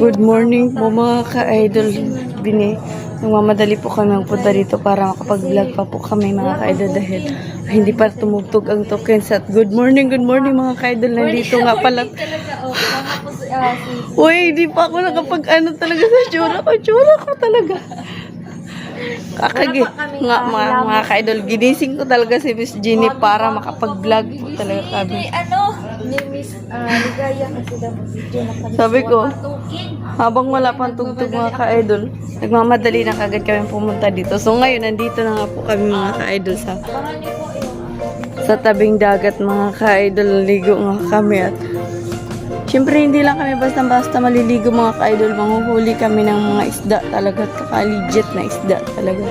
Good morning po mga ka-idol. Bini, nagmamadali po kami ang punta dito para makapag-vlog pa po kami mga ka-idol dahil hindi pa tumugtog ang tokens at good morning, good morning mga ka-idol. Nandito nga pala. Uy, hindi pa ako nakapag ano talaga sa tsura ko. Tsura ko talaga. Kakagi, nga mga, mga ka-idol, ginising ko talaga si Miss Jenny para makapag-vlog po talaga kami. Ano, ni Miss ah, Ligaya daw video na kami. Sabi ko. Habang wala pang tugtog mga ka-idol, nagmamadali na kagad kami pumunta dito. So ngayon, nandito na nga po kami mga ka-idol sa, po sa tabing dagat mga ka-idol. Ligo nga kami at Siyempre, hindi lang kami basta-basta maliligo mga ka-idol. Manghuhuli kami ng mga isda talaga. Kaka-legit na isda talaga.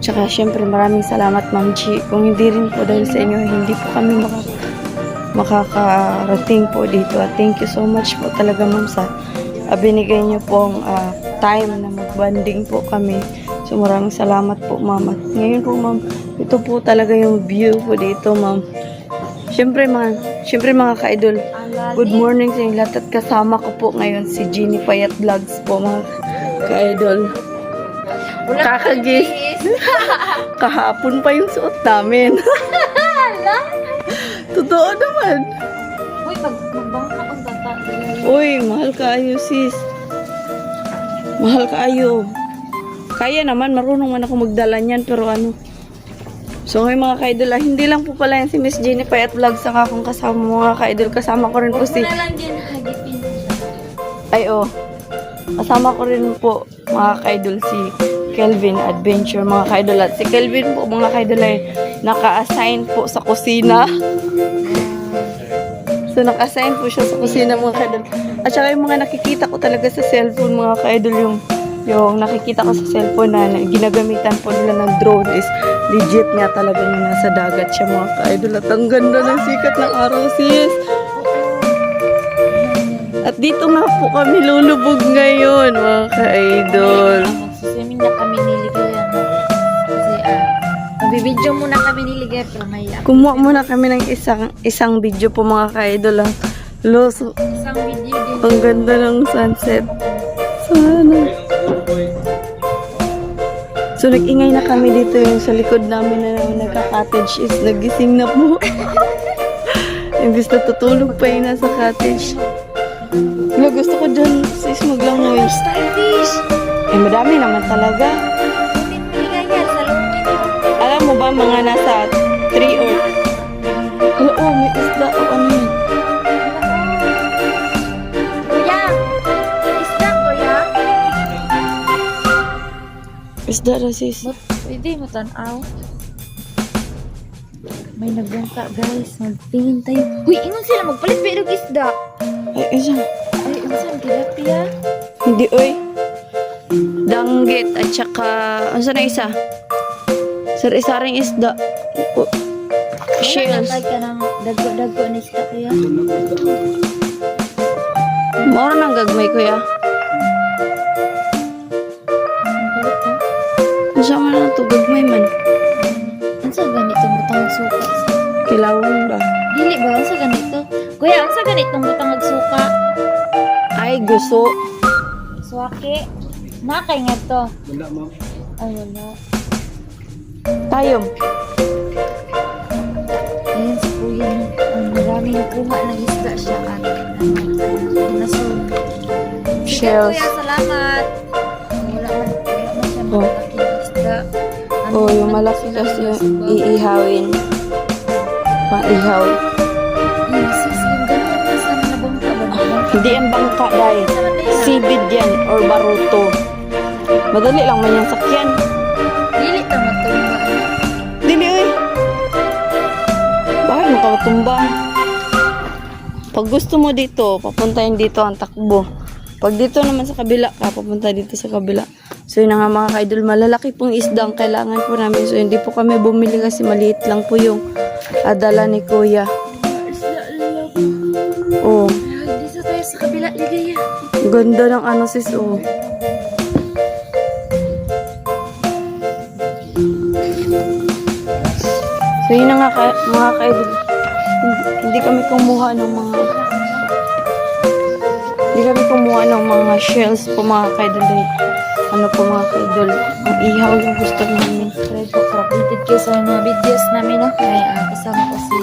Tsaka, siyempre, maraming salamat, Ma'am Chi. Kung hindi rin po dahil sa inyo, hindi po kami maka makakarating po dito. At thank you so much po talaga, Ma'am, sa uh, binigay niyo pong ah, time na mag-banding po kami. So, maraming salamat po, Ma'am. At ngayon po, Ma'am, ito po talaga yung view po dito, Ma'am. Siyempre, mga, siyempre, mga ka-idol. Good morning sa inyo lahat at kasama ko po ngayon si Jeannie Payat Vlogs po mga ka-idol. Kakagis. Kahapon pa yung suot namin. Totoo naman. Uy, pag magbangka ang bata. Uy, mahal kaayo sis. Mahal kaayo. Kaya naman, marunong man ako magdala niyan pero ano. So ngayon mga ka-idol, ah, hindi lang po pala yan si Miss Jeannie Payat Vlogs ang akong kasama mga ka-idol. Kasama ko rin po si. Ay, oh. Kasama ko rin po, mga ka-idol, si Kelvin Adventure, mga ka-idol. At si Kelvin po, mga ka-idol, ay naka-assign po sa kusina. So, naka-assign po siya sa kusina, mga ka-idol. At saka yung mga nakikita ko talaga sa cellphone, mga ka-idol, yung yung nakikita ko sa cellphone na, na ginagamitan po nila ng drone is legit nga talaga yung nasa dagat siya mga ka-idol. At ang ganda ng sikat ng araw, sis. At dito nga po kami lulubog ngayon, mga ka-idol. Na kami niligaya no? Kasi ah, magbibidyo muna kami niligaya pero may Kumuha muna kami ng isang isang video po mga ka-idol. ah. Lo, so, isang video din. ang ganda ng sunset. Sana. So, nag-ingay na kami dito yung sa likod namin na naman nagka-cottage is nagising na po. Imbis na tutulog pa yun nasa cottage. Lo, gusto ko dyan sis maglangoy. Starfish! Eh, madami naman talaga. Alam mo ba mga nasa 3 or... Hala, oh, may isda o ano yun. Kuya! Isda, kuya? Isda na sis. But, pwede mo tanaw. May nagbangka guys. Magtingin tayo. Uy, ingon sila magpalit pero isda. Ay, isa. Ay, insan tilapia. Hindi, oy. Danggit at saka... Ano na isa? Sir, isa rin isda. O, shells. Dago-dago na isda kuya. Mora nang gagmay, kuya. Ano sa man na ito? Gagmay man. Ang sa ganitong butang suka? Kilawon ba? Dili ba? Ang sa ganito? Kuya, ang sa ganitong butang suka? Ay, gusto. Swake. Nakay nga to. Wala, ma'am. Ay, wala. Tayo. Ayan si kuya. Ang maraming nakuha ng isda siya at nasun. Sige Shells. kuya, salamat. Wala man, wala man siya Oh. isda. Ano, Oh, yung malaki kasi yung iihawin. Pang-ihaw. Sis, yung na ba? Hindi ang bangka, dahil. Sibid yan or baruto. Madali lang man yung sakyan. Dili ta matumba. Dili, oy. Bakit mo ka matumba? Pag gusto mo dito, papuntahin dito ang takbo. Pag dito naman sa kabila ka, papunta dito sa kabila. So yun na nga mga ka-idol, malalaki pong isda ang kailangan po namin. So hindi po kami bumili kasi maliit lang po yung adala ni kuya. Isda lang. Oh, Dito tayo sa kabila, ligaya. Ganda ng ano sis, oh. So yun na nga ka, mga ka-idol. Hindi, kami kumuha ng mga Hindi kami kumuha ng mga shells po mga kaidol. Ano po mga kaidol. Ang ihaw yung gusto namin. Try po for updated kayo sa mga videos namin no. Kaya ah, kasama ko si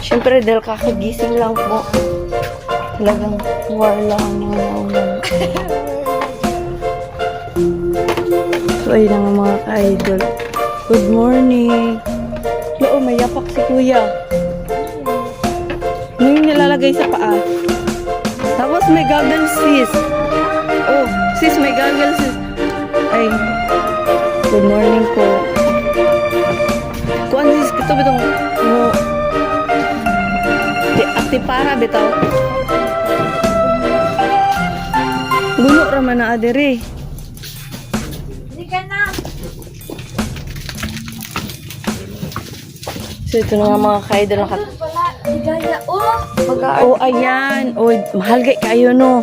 Siyempre dahil kakagising lang po. Talagang war lang ang mga naunan. so ayun na nga mga ka-idol. Good morning. Oo, may yapak si kuya. Ano yung nilalagay sa paa? Tapos may goggles sis. Oh, sis may goggles sis. Ay, good morning po. Kuan sis, ito bitong Ati para bitaw. Gulo raman na adere. Hindi ka na. So ito na nga mga kaidol. Wala, ligaya. Oh! Pag oh, ayan. Oh, mahal kay kayo no.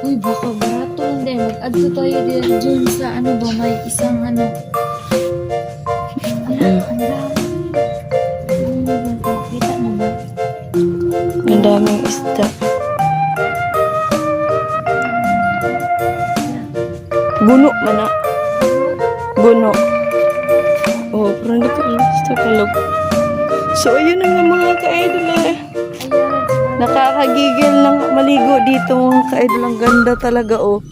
Uy, baka barato lang din. Mag-adto tayo din dun sa ano ba, may isang ano. Ala, Mm. Daming isda. Guno man na. Guno. Oh, pero hindi ko alam sa kalog. So, ayun na nga mga ka-idol eh. Nakakagigil ng maligo dito mga ka-idol. Ang ganda talaga oh.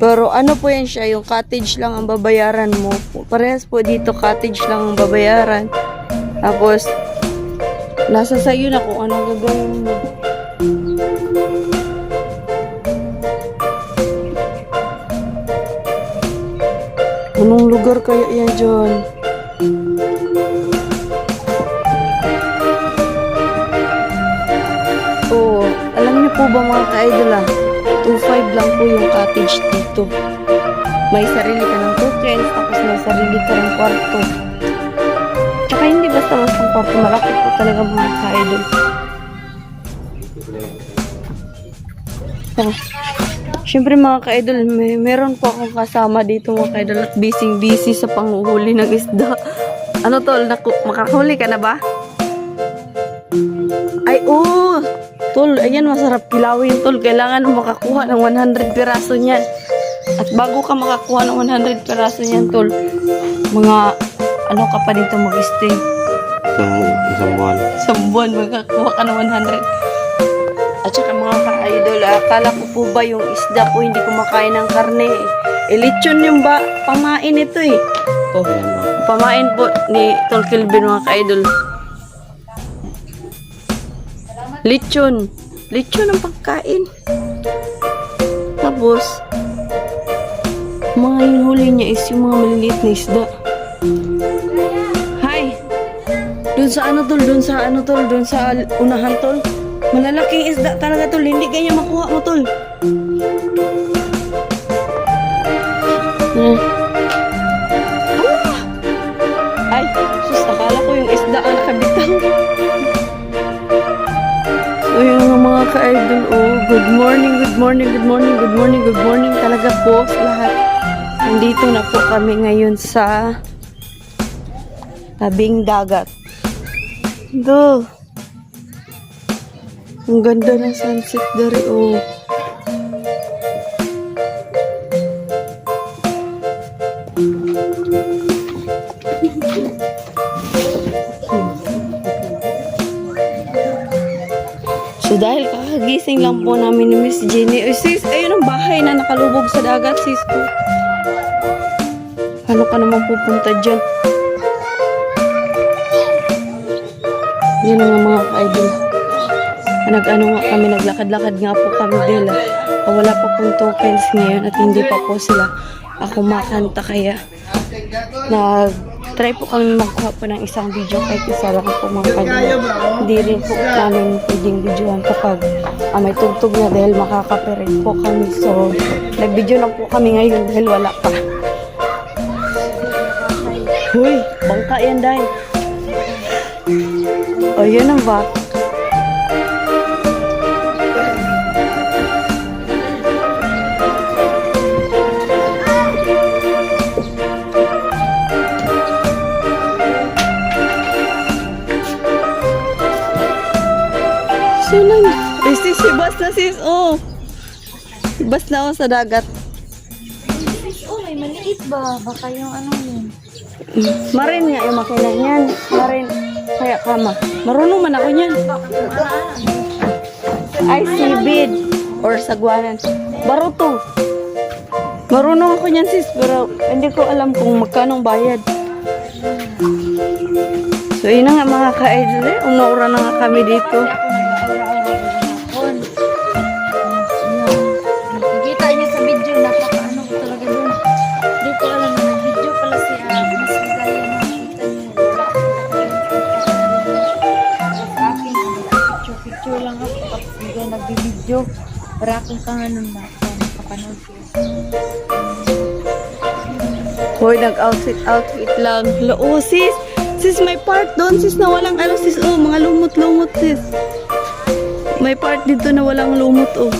Pero ano po yan siya, yung cottage lang ang babayaran mo. Parehas po dito, cottage lang ang babayaran. Tapos, nasa sayo na kung anong gagawin mo. Anong lugar kaya yan dyan? Oo. Alam niyo po ba mga ka-idol ah, 2.5 lang po yung cottage dito. May sarili ka ng tokens, tapos may sarili ka ng kwarto. Tsaka hindi basta-basta kwarto, malaki po talaga mga ka-idol. Ah, Siyempre mga ka-idol, may, meron po akong kasama dito mga ka-idol at busy-busy sa panguhuli ng isda. Ano tol, naku, makahuli ka na ba? Ay, oo! Tol, ayan, masarap kilawin, tol. Kailangan mo makakuha ng 100 piraso niyan. At bago ka makakuha ng 100 piraso niyan, tol, mga ano ka pa dito mag-stay. Isang, isang buwan. Sa buwan, makakuha ka ng 100. At saka mga ka-idol, akala ko po ba yung isda po hindi kumakain ng karne eh. Eh, lechon yung ba, pamain ito eh. Oh, pamain po ni Tol Kilvin mga ka-idol. Lechon. Lechon ang pagkain. Tapos, mga yung huli niya is yung mga maliliit na isda. Doon sa ano tol, doon sa ano tol, doon sa unahan tol. Malalaking isda talaga tol, hindi ganyan makuha mo tol. Hmm. Ah! Ay, sus, akala ko yung isda ang nakabitaw. So, yun nga mga ka-idol, oh, good morning, good morning, good morning, good morning, good morning talaga po sa lahat. Nandito na po kami ngayon sa tabing dagat. Do. Ang ganda ng sunset dari, oh. So dahil kakagising lang po namin ni Miss Jenny. Uy, sis, ayun ang bahay na nakalubog sa dagat, sis ko. Paano ka naman pupunta dyan? Yan ang mga ka-idol. Nag-ano nga kami, naglakad-lakad nga po kami dahil ah, wala pa pong tokens ngayon at hindi pa po sila ako makanta kaya nag try po kami magkuha po ng isang video kahit isa lang po mga kanya. Hindi rin po namin pwedeng videohan kapag ah, may tugtog na dahil makakapirit po kami. So, nag-video lang po kami ngayon dahil wala pa. Huy, bangka yan dahil. O, yun ang bat. sunan. Ay, sis, si Bas na sis, oh. Si Bas na oh, sa dagat. Oh, may maliit ba? Baka yung ano yun. Marin nga yung makina niyan. Marin. Kaya kama. Marunong man ako niyan. Ay, sibid. Or sagwanan. Baruto. Marunong ako niyan sis, pero hindi ko alam kung magkano ang bayad. So, yun na nga mga ka-idol eh. Umaura na nga kami dito. Para akong kang ano na, kapanood ko. Hoy, nag-outfit, outfit lang. Lo, oh, sis. Sis, may part doon. Sis, na walang ano, sis. Oh, mga lumot-lumot, sis. May part dito na walang lumot, oh.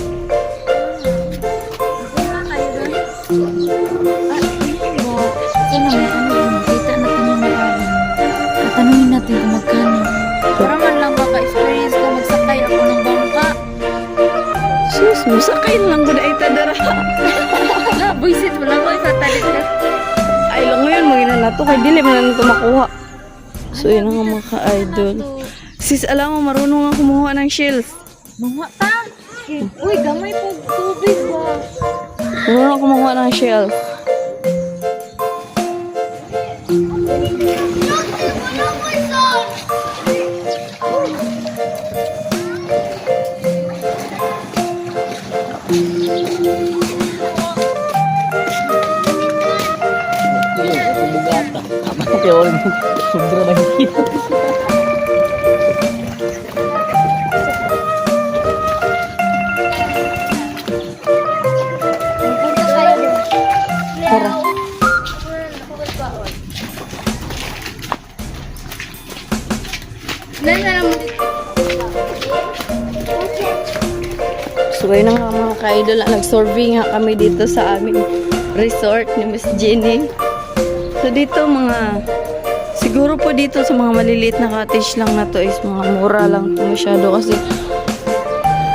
Na lang ko na itadara. Wala, buisit. Wala ko itatalit ka. Ay, lang ngayon, magina na to. Kay dili man na ito makuha. So, yun ang mga ka-idol. Sis, alam mo, marunong nga kumuha ng shells. Mga ta! Uy, gamay po tubig ba? Marunong kumuha ng shells. Punta tayo. Tara. So, yun na nga mga ka-idol. Nag-survey nga kami dito sa aming resort ni Miss Jenny. So, dito mga... Siguro po dito sa mga maliliit na cottage lang na to is mga mura lang to masyado kasi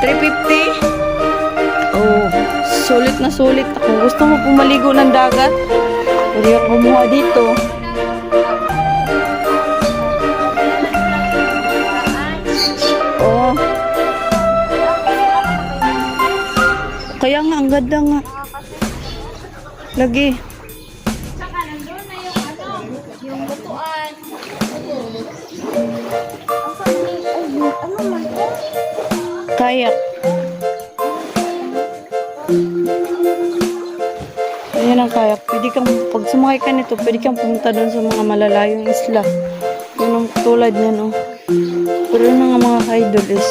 350 Oh, sulit na sulit. Kung gusto mo pumaligo ng dagat, pwede ka kumuha dito. Oh. Kaya nga, ang ganda nga. Lagi. Kayak. Ayan ang kayak. Pwede kang, pag sumakay ka nito, pwede kang pumunta doon sa mga malalayong isla. Yun ang tulad niyan, oh. Pero yun ang mga ka-idol is,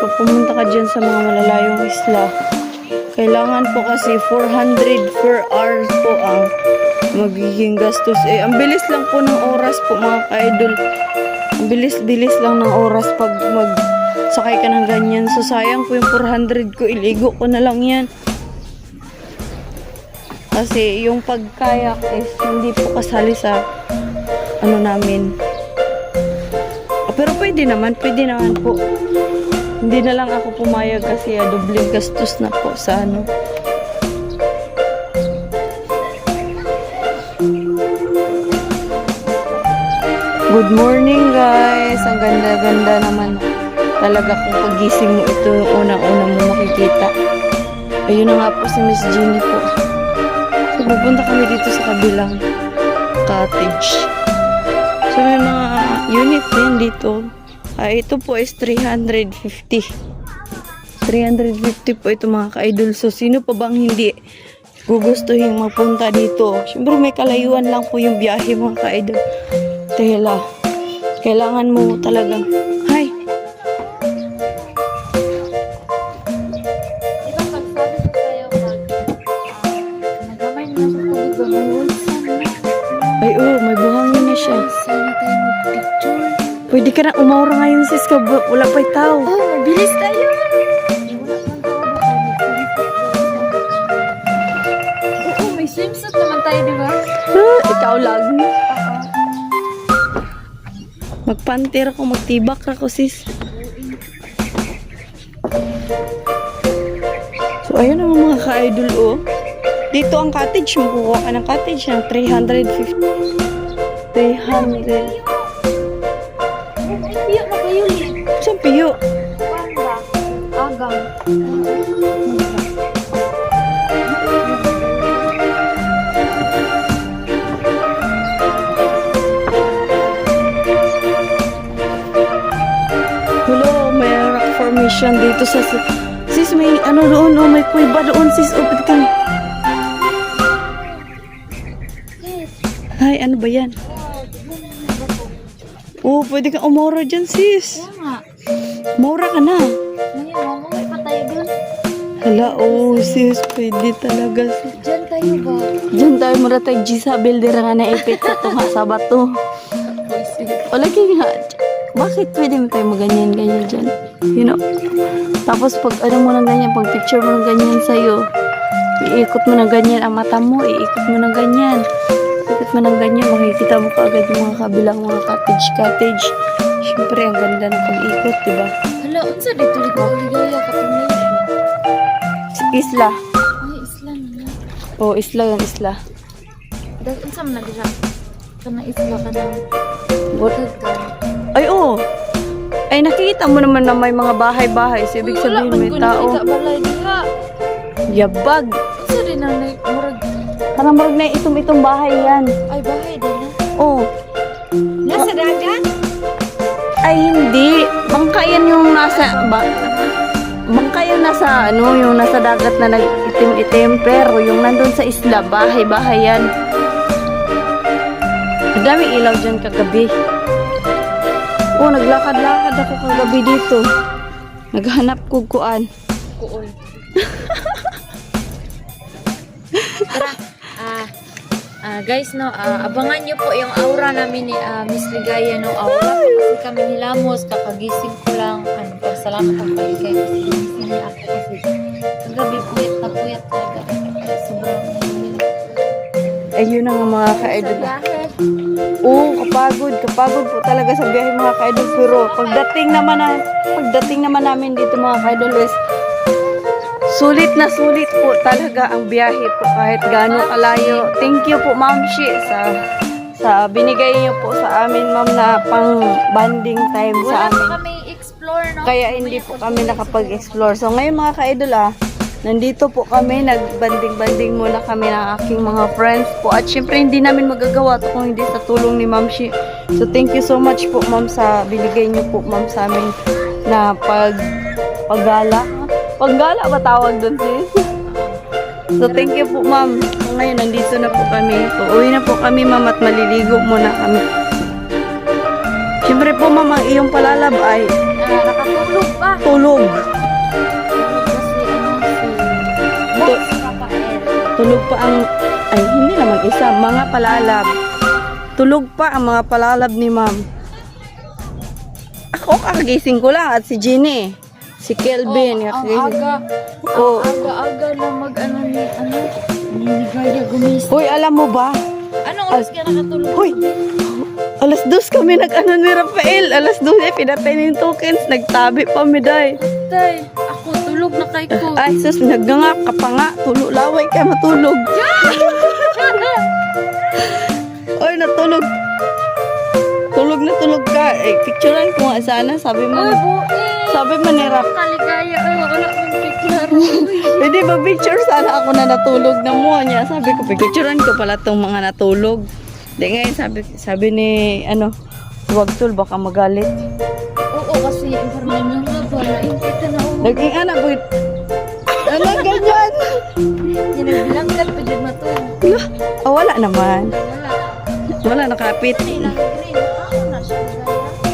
pag pumunta ka dyan sa mga malalayong isla, kailangan po kasi 400 per hour po ang magiging gastos. Eh, ang bilis lang po ng oras po mga ka-idol. Ang bilis-bilis lang ng oras pag mag sakay ka ng ganyan. So, sayang po yung 400 ko. Iligo ko na lang yan. Kasi yung pagkayak is hindi po kasali sa ano namin. Pero pwede naman, pwede naman po. Hindi na lang ako pumayag kasi ah, doble gastos na po sa ano. Good morning guys! Ang ganda-ganda naman talaga kung pagising mo ito yung unang-una mo makikita. Ayun na nga po si Miss Jeannie po. So, pupunta kami dito sa kabilang cottage. So, may mga unit din dito. Ah, ito po is 350. 350 po ito mga ka-idol. So, sino pa bang hindi gugustuhin magpunta dito? Siyempre, may kalayuan lang po yung biyahe mga ka-idol. Tela. Kailangan mo talagang, ka na, umaura ngayon sis ka. Wala pa itaw. Oh, bilis tayo. Oo, oh, may swimsuit naman tayo, di ba? Ah, ikaw lang. Magpantir ako, magtibak ako sis. So, ayun ang mga ka-idol, oh. Dito ang cottage, makukuha ka ng cottage ng 350. 300. Piyo? Agang. Hello, may rock formation dito sa... Sis, may ano doon, oh, may kuiba doon, sis. Upit ka. Ay, ano ba yan? Oh, pwede kang umura dyan, sis. Nga. Mura ka na. Ngayon, mamamay pa tayo dun. Hala, oh, sis, pwede talaga. Diyan tayo ba? Diyan tayo mura tayo Gisabel, dira nga naipit sa tunga sa bato. O, lagi nga. Bakit pwede mo tayo maganyan, ganyan dyan? You know? Tapos pag ano mo ng ganyan, pag picture mo ng ganyan sa'yo, iikot mo ng ganyan ang mata mo, iikot mo ng ganyan. Iikot mo ng ganyan, makikita mo kaagad yung mga kabilang mga cottage-cottage. Siyempre, ang ganda ng pag-ikot, di ba? Hala, unsa dito dito ligaya ka tunay. Isla. Ay, islan na. O, isla yung isla. Dahil unsa man na dira? Kana isla ka na. What? Dagkan. Ay, oo. Ay, nakikita mo naman na may mga bahay-bahay. So, ibig wala sabihin may tao. nakita balay diha. Yabag. Unsa din ang nay- murag Parang marag na itong-itong bahay yan. ay bahay din na. Oh. Nasa dagat? Ay, hindi. Nasa... Ba, bangka yung nasa, ano, yung nasa dagat na nag-itim-itim. Pero yung nandun sa isla, bahay-bahay yan. Daming ilaw dyan kagabi. Oh, naglakad-lakad ako kagabi dito. Naghanap ko kuan. Kuol. Tara, ah, ah, guys, no, ah, abangan nyo po yung aura namin ni ah, Miss Ligaya, no, aura kasi kami nilamos, kakagising ko lang, salamat ako kayo kay niya ako kasi kagabi puyat na puyat talaga, sobrang Ayun na nga mga ka-idol. Oo, kapagod. Kapagod po talaga sa biyahe mga ka-idol. Pero pagdating naman na, pagdating naman namin dito mga ka-idol is sulit na sulit po talaga ang biyahe po kahit gaano kalayo. Thank you po Ma'am Shi sa sa binigay niyo po sa amin ma'am na pang banding time sa amin. Kaya hindi po kami nakapag-explore. So ngayon mga ka-idol ah, nandito po kami, nagbanding-banding muna kami ng aking mga friends po. At syempre hindi namin magagawa to kung hindi sa tulong ni Ma'am Shi. So thank you so much po Ma'am sa binigay niyo po Ma'am sa amin na pag paggala. Paggala ba tawag doon sis? So thank you po Ma'am. So ngayon nandito na po kami. Uuwi na po kami Ma'am at maliligo muna kami. Syempre po Ma'am, ang iyong palalab ay Nakatulog pa. tulog. Kasi ano. Tulog pa ang, ay hindi naman isa, mga palalab. Tulog pa ang mga palalab ni ma'am. Ako kakagising ko lang at si Ginny. Si Kelvin. Oh, ang aga, Oh. ang aga-aga na mag ano ni, ano, ni Ligaya gumis. Hoy, alam mo ba? Anong oras ka nakatulog? Hoy, alas dos kami nag-ano ni Rafael. Alas dos eh, pinatay na yung tokens. Nagtabi pa mi day. Tay, ako tulog na kay ko. Ay, sus, nagnganga ka pa nga. Tulo, laway ka matulog. Oy, natulog. Tulog na tulog ka. Eh, picturean ko nga sana. Sabi mo, Uy, buti. sabi mo ni Rap. Kaligaya, ay wala kang picture. Pwede ba picture sana ako na natulog na mo niya. Sabi ko, picturean ko pala tong mga natulog. Di ngayon, sabi, sabi ni, ano, huwag tul, baka magalit. Oo, kasi informal nga ba, naintita na ako. Naging anak ko, ano, ganyan. Ginagbilangkat pa dyan matulog. Oh, wala naman. Wala. Wala, nakapit. Na.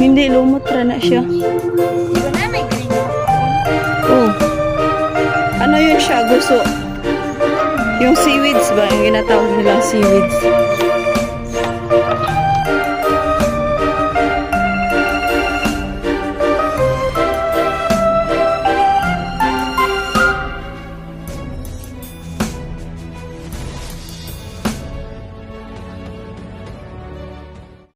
Hindi, lumutra na siya. Na may green? Oh. Ano yun siya? Gusto. Yung seaweeds ba? Yung ginatawag nilang seaweeds.